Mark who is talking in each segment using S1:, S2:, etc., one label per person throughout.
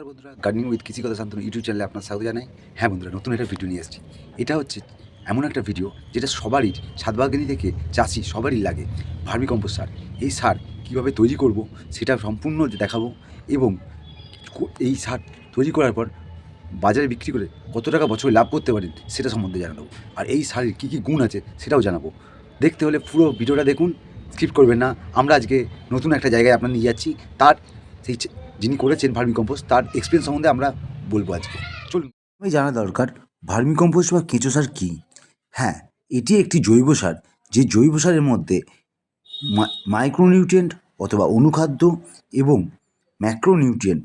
S1: নমস্কার বন্ধুরা gardening with কৃষি কথা শান্তনু ইউটিউব চ্যানেলে আপনার স্বাগত জানাই। হ্যাঁ বন্ধুরা, নতুন একটা ভিডিও নিয়ে এসেছি। এটা হচ্ছে এমন একটা ভিডিও যেটা সবারই ছাদবাগানি থেকে চাষি সবারই লাগে। ভার্মি কম্পোস্ট সার, এই সার কীভাবে তৈরি করব সেটা সম্পূর্ণ দেখাবো এবং এই সার তৈরি করার পর বাজারে বিক্রি করে কত টাকা বছরে লাভ করতে পারেন সেটা সম্বন্ধে জানাব আর এই সারের কী কী গুণ আছে সেটাও জানাব। দেখতে হলে পুরো ভিডিওটা দেখুন স্কিপ করবেন না। আমরা আজকে নতুন একটা জায়গায় আপনার নিয়ে যাচ্ছি। তার সেই যিনি করেছেন ভার্মি কম্পোস্ট, তার এক্সপিরিয়েন্স সম্বন্ধে আমরা বলব আজকে। চলুন।
S2: প্রথমে জানা দরকার, ভার্মি কম্পোস্ট বা কেঁচো সার কী? হ্যাঁ এটি একটি জৈব সার, যে জৈব সারের মধ্যে মাইক্রোনিউট্রিয়েন্ট অথবা অনুখাদ্য এবং ম্যাক্রোনিউট্রিয়েন্ট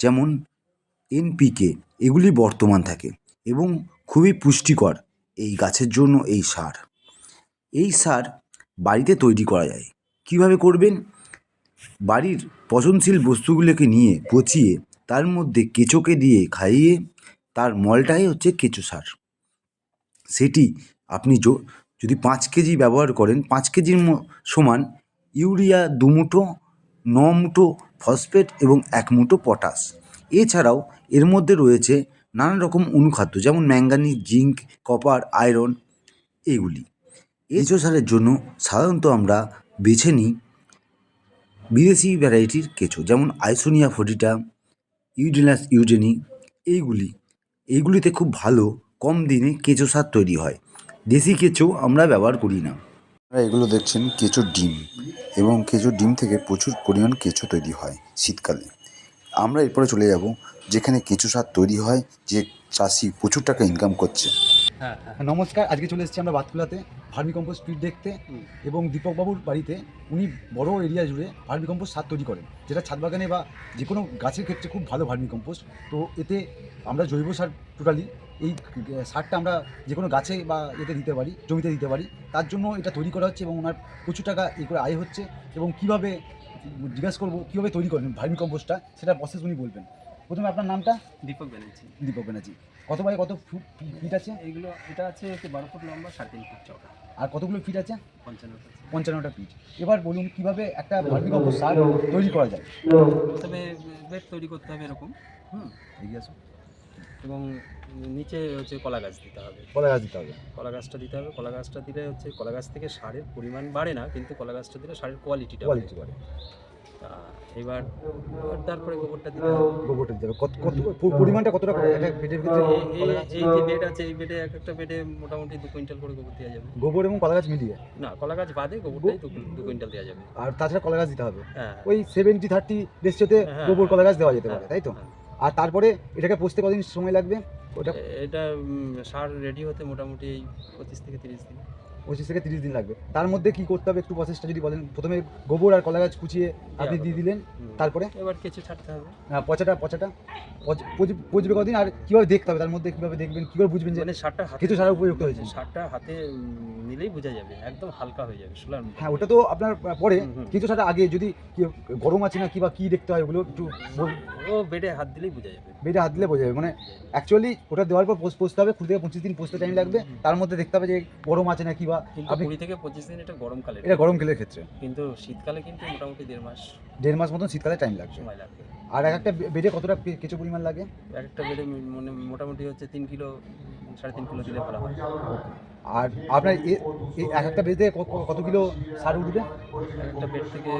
S2: যেমন এনপিকে এগুলি বর্তমান থাকে এবং খুবই পুষ্টিকর এই গাছের জন্য এই সার। এই সার বাড়িতে তৈরি করা যায়। কীভাবে করবেন? বাড়ির পচনশীল বস্তুগুলোকে নিয়ে পচিয়ে, তার মধ্যে কেঁচোকে দিয়ে খাইয়ে, তার মলটাই হচ্ছে কেঁচো সার। সেটি আপনি যদি পাঁচ কেজি ব্যবহার করেন, পাঁচ কেজির সমান ইউরিয়া দু মুঠো, ন মুঠো ফসফেট এবং এক মুঠো পটাশ। এছাড়াও এর মধ্যে রয়েছে নানা রকম অনুখাদ্য, যেমন ম্যাঙ্গানিজ, জিঙ্ক, কপার, আয়রন, এগুলি। এঁচো সারের জন্য সাধারণত আমরা বেছে নিই বিদেশি ভ্যারাইটির কেঁচো, যেমন আইসোনিয়া ফোডিটা, ইউডিনাস ইউজেনি এইগুলি। এইগুলিতে খুব ভালো, কম দিনে কেঁচো সার তৈরি হয়। দেশি কেঁচো আমরা ব্যবহার করি না।
S3: আপনারা এগুলো দেখছেন কেঁচোর ডিম। এবং কেঁচোর ডিম থেকে প্রচুর পরিমাণ কেঁচো তৈরি হয় শীতকালে। আমরা এরপরে চলে যাব, যেখানে কেঁচো সার তৈরি হয়, যে চাষি প্রচুর টাকা ইনকাম করছে।
S1: নমস্কার আজকে চলে এসেছি আমরা বাতকুলাতে ভার্মি কম্পোস্ট দেখতে। এবং দীপকবাবুর বাড়িতে উনি বড় এরিয়া জুড়ে ভার্মি কম্পোস্ট সার তৈরি করেন যেটা ছাদ বাগানে বা যে কোনো গাছের ক্ষেত্রে খুব ভালো ভার্মি কম্পোস্ট। তো এতে আমরা জৈব সার টোটালি এই সারটা আমরা যে কোনো গাছে বা এতে দিতে পারি জমিতে দিতে পারি তার জন্য এটা তৈরি করা হচ্ছে এবং ওনার প্রচুর টাকা এই করে আয় হচ্ছে এবং কীভাবে জিজ্ঞাসা করব কীভাবে তৈরি করেন ভার্মি কম্পোস্টটা সেটা প্রসেস উনি বলবেন। প্রথমে আপনার নামটা?
S4: দীপক ব্যানার্জি।
S1: দীপক ব্যানার্জি। কত বাই কত ফুট ফিট আছে?
S4: এইগুলো এটা আছে হচ্ছে বারো ফুট লম্বা সাড়ে তিন ফুট চওড়া।
S1: আর কতগুলো ফিট আছে। পঞ্চান্নটা ফিট এবার বলুন কীভাবে একটা ভার্মি সার তৈরি করা যায়?
S4: প্রথমে বেড তৈরি করতে হবে এরকম হুম।
S1: এগিয়ে আসুন।
S4: এবং নিচে হচ্ছে কলা গাছ দিতে হবে।
S1: কলা গাছ দিতে হবে।
S4: কলা গাছটা দিতে হবে। কলা গাছটা দিলে হচ্ছে কলা গাছ থেকে সারের পরিমাণ বাড়ে না কিন্তু কলা গাছটা দিলে সারের কোয়ালিটিটা
S1: কোয়ালিটি করে
S4: এবার তারপরে গোবরটা দিতে
S1: গোবরটা দিতে হবে। কত কত পরিমাণটা কতটা একটা বেডের ভিতরে
S4: এই- যে বেড আছে এই বেডে এক একটা বেডে মোটামুটি দু কুইন্টাল করে গোবর দেওয়া যাবে।
S1: গোবর এবং কলা গাছ মিলিয়ে?
S4: না কলা গাছ বাদে গোবরটাই দু কুইন- দু কুইন্টাল দেওয়া যাবে।
S1: আর তাছাড়া কলা গাছ দিতে হবে।
S4: হ্যাঁ।
S1: ওই সেভেন্টি থার্টি রেশিওতে
S4: হ্যাঁ,
S1: গোবর কলা গাছ দেওয়া যেতে
S4: হ্যাঁ,
S1: পারে তাই তো?
S4: হ্যাঁ।
S1: আর তারপরে এটাকে পচতে কতদিন সময় লাগবে? ওটা
S4: এটা সার রেডি হতে মোটামুটি এই পঁচিশ থেকে তিরিশ দিন।
S1: পঁচিশ থেকে তিরিশ দিন লাগবে। তার মধ্যে কি করতে হবে একটু প্রসেসটা যদি বলেন। প্রথমে গোবর আর কলা গাছ কুচিয়ে আপনি দিয়ে দিলেন তারপরে?
S4: এবার কেঁচে ছাড়তে হবে।
S1: আহ, পচাটা পচাটা। পচ- পচি- পচবে কদিন আর কীভাবে দেখতে হবে? তার মধ্যে কীভাবে দেখবেন কীভাবে বুঝবেন যে
S4: মানে সারটা হাতে
S1: কিছু সারা উপযুক্ত হয়েছে?
S4: সারটা হাতে নিলেই বোঝা যাবে একদম হালকা হয়ে যাবে সোলার
S1: হ্যাঁ ওটা তো আপনার পরে। কিছু সারা আগে যদি গরম আছে না কি বা কি দেখতে হয় ওগুলো একটু
S4: ও বেডে হাত দিলেই বোঝা যাবে।
S1: বেডে হাত দিলে বোঝা যাবে। মানে অ্যাকচুয়ালি ওটা দেওয়ার পর পোস্ট হবে কুড়ি থেকে পঁচিশ দিন পোস্টে টাইম লাগবে। তার মধ্যে দেখতে হবে যে গরম আছে না কি বা
S4: কিন্তু
S1: আপনি
S4: থেকে পঁচিশ দিন এটা গরমকালে
S1: এটা গরম খেলের ক্ষেত্রে।
S4: কিন্তু শীতকালে কিন্তু মোটামুটি দেড় মাস
S1: দেড় মাস মতন শীতকালে টাইম লাগবে।
S4: সময় লাগবে।
S1: আর এক একটা বেডে কতটা কিছু পরিমাণ লাগে?
S4: এক একটা বেডে মানে মোটামুটি হচ্ছে তিন কিলো সাড়ে তিন কিলো দিলে ভালো হয়।
S1: আর আপনার এক একটা বেডে কত কিলো সার উঠবে?
S4: একটা বেড থেকে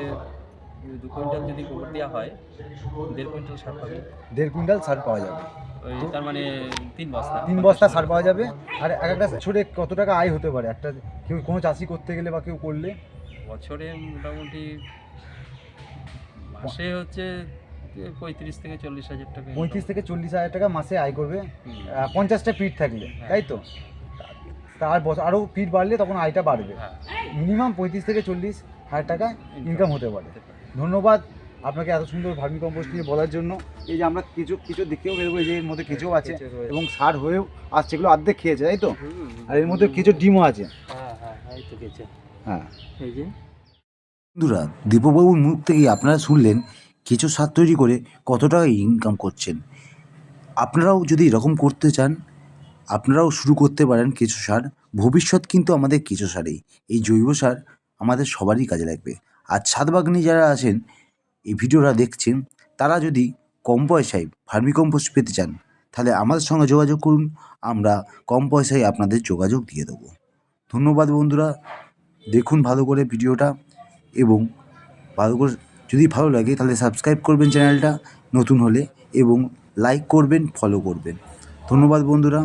S4: দু কুইন্টাল যদি গোবর দেওয়া হয় দেড় কুইন্টাল সার পাবে।
S1: দেড় কুইন্টাল সার পাওয়া যাবে।
S4: ওই তার মানে তিন বস্তা।
S1: তিন বস্তা সার পাওয়া যাবে। আর এক একটা ছোটে কত টাকা আয় হতে পারে? একটা কেউ কোনো চাষি করতে গেলে বা কেউ করলে?
S4: বছরে মোটামুটি মাসে হচ্ছে পঁয়ত্রিশ থেকে চল্লিশ হাজার টাকা
S1: পঁয়ত্রিশ থেকে চল্লিশ হাজার টাকা মাসে আয় করবে। পঞ্চাশটা ফিট থাকলে তাই তো? তার বছর আরও ফিট বাড়লে তখন আয়টা বাড়বে।
S4: হ্যাঁ।
S1: মিনিমাম পঁয়ত্রিশ থেকে চল্লিশ হাজার টাকা ইনকাম হতে পারে। ধন্যবাদ আপনাকে এত সুন্দর ভার্মি কম্পোস্ট নিয়ে বলার জন্য। এই যে আমরা কিছু কিছু দেখতেও বেরোবো এই যে এর মধ্যে কেঁচো আছে এবং সার হয়েও আসছে এগুলো অর্ধেক খেয়েছে তাই তো? আর এর মধ্যে কিছু ডিমও আছে।
S4: হ্যাঁ হ্যাঁ হ্যাঁ, এই তো গেছে
S1: হ্যাঁ।
S4: এই যে।
S2: বন্ধুরা দীপকবাবুর মুখ থেকে আপনারা শুনলেন কেঁচো সার তৈরি করে কত টাকা ইনকাম করছেন। আপনারাও যদি এরকম করতে চান আপনারাও শুরু করতে পারেন কেঁচো সার। ভবিষ্যৎ কিন্তু আমাদের কেঁচো সারেই। এই জৈব সার আমাদের সবারই কাজে লাগবে। আর ছাদ যারা আছেন, এই ভিডিওটা দেখছেন, তারা যদি
S1: কম পয়সায় ভার্মি কম্পোস্ট পেতে চান, তাহলে আমাদের সঙ্গে যোগাযোগ করুন, আমরা কম পয়সায় আপনাদের যোগাযোগ দিয়ে দেবো। ধন্যবাদ বন্ধুরা, দেখুন ভালো করে ভিডিওটা, এবং ভালো করে যদি ভালো লাগে, তাহলে সাবস্ক্রাইব করবেন চ্যানেলটা নতুন হলে, এবং লাইক করবেন, ফলো করবেন। ধন্যবাদ বন্ধুরা।